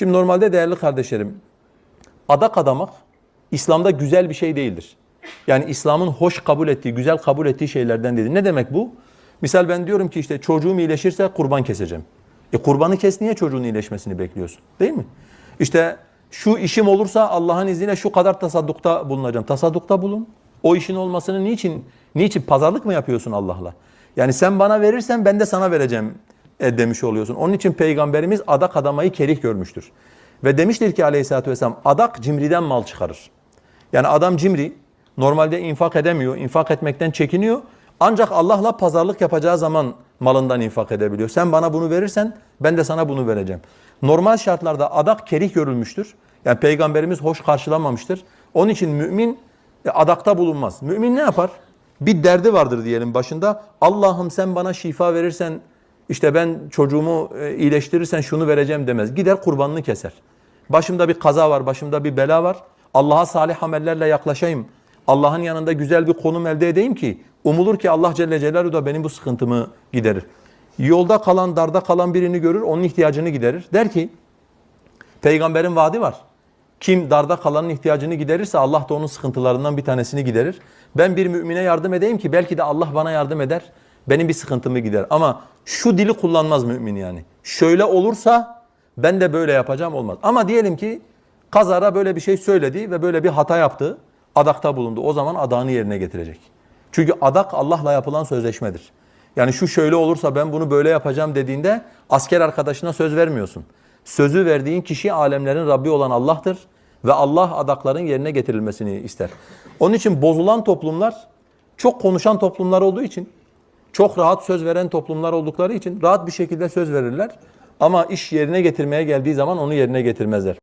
Şimdi normalde değerli kardeşlerim, adak adamak İslam'da güzel bir şey değildir. Yani İslam'ın hoş kabul ettiği, güzel kabul ettiği şeylerden değildir. Ne demek bu? Misal ben diyorum ki işte çocuğum iyileşirse kurban keseceğim. E kurbanı kes niye çocuğun iyileşmesini bekliyorsun? Değil mi? İşte şu işim olursa Allah'ın izniyle şu kadar tasaddukta bulunacağım. Tasaddukta bulun. O işin olmasını niçin? Niçin? Pazarlık mı yapıyorsun Allah'la? Yani sen bana verirsen ben de sana vereceğim demiş oluyorsun. Onun için Peygamberimiz adak adamayı kerih görmüştür. Ve demiştir ki aleyhissalatü vesselam adak cimriden mal çıkarır. Yani adam cimri, normalde infak edemiyor, infak etmekten çekiniyor. Ancak Allah'la pazarlık yapacağı zaman malından infak edebiliyor. Sen bana bunu verirsen ben de sana bunu vereceğim. Normal şartlarda adak kerih görülmüştür. Yani Peygamberimiz hoş karşılamamıştır. Onun için mümin e, adakta bulunmaz. Mümin ne yapar? Bir derdi vardır diyelim başında. Allah'ım sen bana şifa verirsen işte ben çocuğumu e, iyileştirirsen şunu vereceğim demez. Gider kurbanını keser. Başımda bir kaza var, başımda bir bela var. Allah'a salih amellerle yaklaşayım. Allah'ın yanında güzel bir konum elde edeyim ki umulur ki Allah Celle Celaluhu da benim bu sıkıntımı giderir. Yolda kalan, darda kalan birini görür, onun ihtiyacını giderir. Der ki, peygamberin vaadi var. Kim darda kalanın ihtiyacını giderirse Allah da onun sıkıntılarından bir tanesini giderir. Ben bir mümine yardım edeyim ki belki de Allah bana yardım eder. Benim bir sıkıntımı gider. Ama şu dili kullanmaz mümin yani. Şöyle olursa ben de böyle yapacağım olmaz. Ama diyelim ki kazara böyle bir şey söyledi ve böyle bir hata yaptı. Adakta bulundu. O zaman adağını yerine getirecek. Çünkü adak Allah'la yapılan sözleşmedir. Yani şu şöyle olursa ben bunu böyle yapacağım dediğinde asker arkadaşına söz vermiyorsun. Sözü verdiğin kişi alemlerin Rabbi olan Allah'tır ve Allah adakların yerine getirilmesini ister. Onun için bozulan toplumlar çok konuşan toplumlar olduğu için, çok rahat söz veren toplumlar oldukları için rahat bir şekilde söz verirler. Ama iş yerine getirmeye geldiği zaman onu yerine getirmezler.